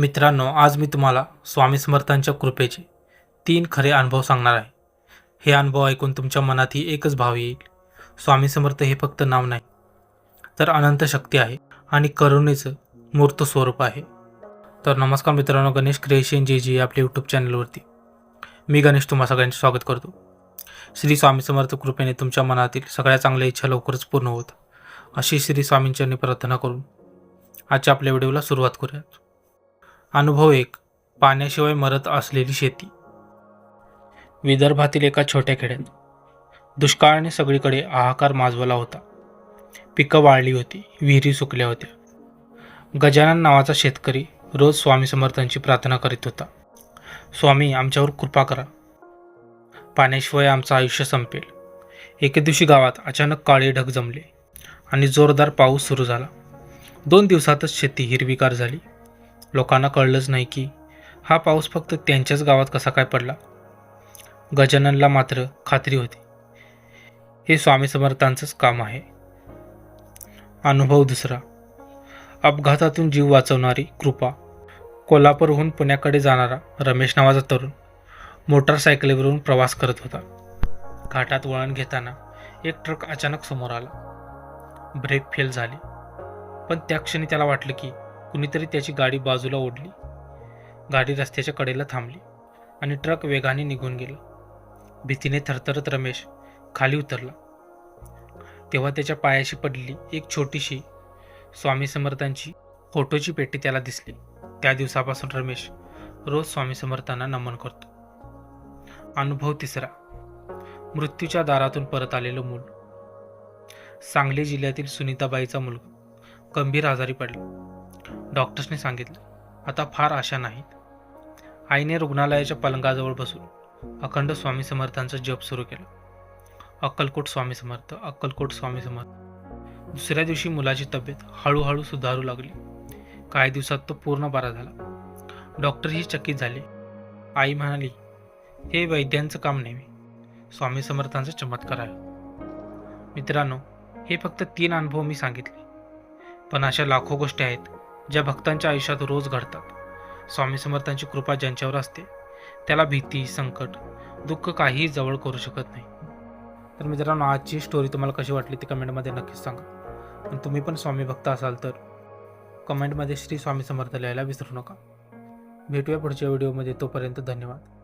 मित्रांनो आज मी तुम्हाला स्वामी समर्थांच्या कृपेचे तीन खरे अनुभव सांगणार आहे. हे अनुभव ऐकून तुमच्या मनातही एकच भाव येईल. स्वामी समर्थ हे फक्त नाव नाही तर अनंत शक्ती आहे आणि करुणेचं मूर्त स्वरूप आहे. तर नमस्कार मित्रांनो गणेश क्रिएशन जे जी आपल्या यूट्यूब चॅनलवरती मी गणेश तुम्हा सगळ्यांचे स्वागत करतो. श्री स्वामी समर्थ कृपेने तुमच्या मनातील सगळ्या चांगल्या इच्छा लवकरच पूर्ण होत. अशी श्री स्वामींच्यांनी प्रार्थना करून आजच्या आपल्या व्हिडिओला सुरुवात करूयात. अनुभव एक पाण्याशिवाय मरत असलेली शेती. विदर्भातील एका छोट्या खेड्यात दुष्काळाने सगळीकडे हाहाकार माजवला होता. पिकं वाळली होती विहिरी सुकल्या होत्या. गजानन नावाचा शेतकरी रोज स्वामी समर्थांची प्रार्थना करीत होता. स्वामी आमच्यावर कृपा करा. पाण्याशिवाय आमचं आयुष्य संपेल. एके दिवशी गावात अचानक काळे ढग जमले आणि जोरदार पाऊस सुरू झाला. दोन दिवसातच शेती हिरवीगार झाली. लोकांना कळलंच नाही की हा पाऊस फक्त त्यांच्याच गावात कसा काय पडला? गजाननला मात्र खात्री होती. हे स्वामी समर्थांचंच काम आहे. अनुभव दुसरा. अपघातातून जीव वाचवणारी कृपा. कोल्हापूरहून पुण्याकडे जाणारा रमेश नावाचा तरुण मोटारसायकलीवरून प्रवास करत होता. घाटात वळण घेताना एक ट्रक अचानक समोर आला. ब्रेक फेल झाले. पण त्या क्षणी त्याला वाटलं की कुणीतरी त्याची गाडी बाजूला ओढली. गाडी रस्त्याच्या कडेला थांबली आणि ट्रक वेगाने निघून गेला. भीतीने थरथरत रमेश खाली उतरला. तेव्हा त्याच्या पायाशी पडलेली एक छोटीशी स्वामी समर्थांची फोटोची पेटी त्याला दिसली. त्या दिवसापासून रमेश रोज स्वामी समर्थांना नमन करतो. अनुभव तिसरा. मृत्यूच्या दारातून परत आलेलं मूल. सांगली जिल्ह्यातील सुनीताबाईचा मुलगा. गंभीर आजारी पडला. डॉक्टर्सने सांगितलं. आता फार आशा नाहीत. आईने रुग्णालयाच्या पलंगाजवळ बसून अखंड स्वामी समर्थांचा जप सुरू केला. अक्कलकोट स्वामी समर्थ अक्कलकोट स्वामी समर्थ. दुसऱ्या दिवशी मुलाची तब्येत हळूहळू सुधारू लागली. काही दिवसात तो पूर्ण बरा झाला. डॉक्टरही चकित झाले. आई म्हणाली हे वैद्यांचं काम नेहमी. स्वामी समर्थांचा चमत्कार आहे. मित्रांनो हे फक्त तीन अनुभव मी सांगितले. पण अशा लाखो गोष्टी आहेत ज्या भक्तांच्या आयुष्यात रोज घडतात. स्वामी समर्थांची कृपा ज्यांच्यावर असते त्याला भीती संकट दुःख काहीही जवळ करू शकत नाही. तर मित्रांनो आजची स्टोरी तुम्हाला कशी वाटली ती कमेंटमध्ये नक्कीच सांगा. आणि तुम्ही पण स्वामी भक्त असाल तर कमेंटमध्ये श्री स्वामी समर्थ लिहायला विसरू नका. भेटूया पुढच्या व्हिडिओमध्ये तोपर्यंत धन्यवाद.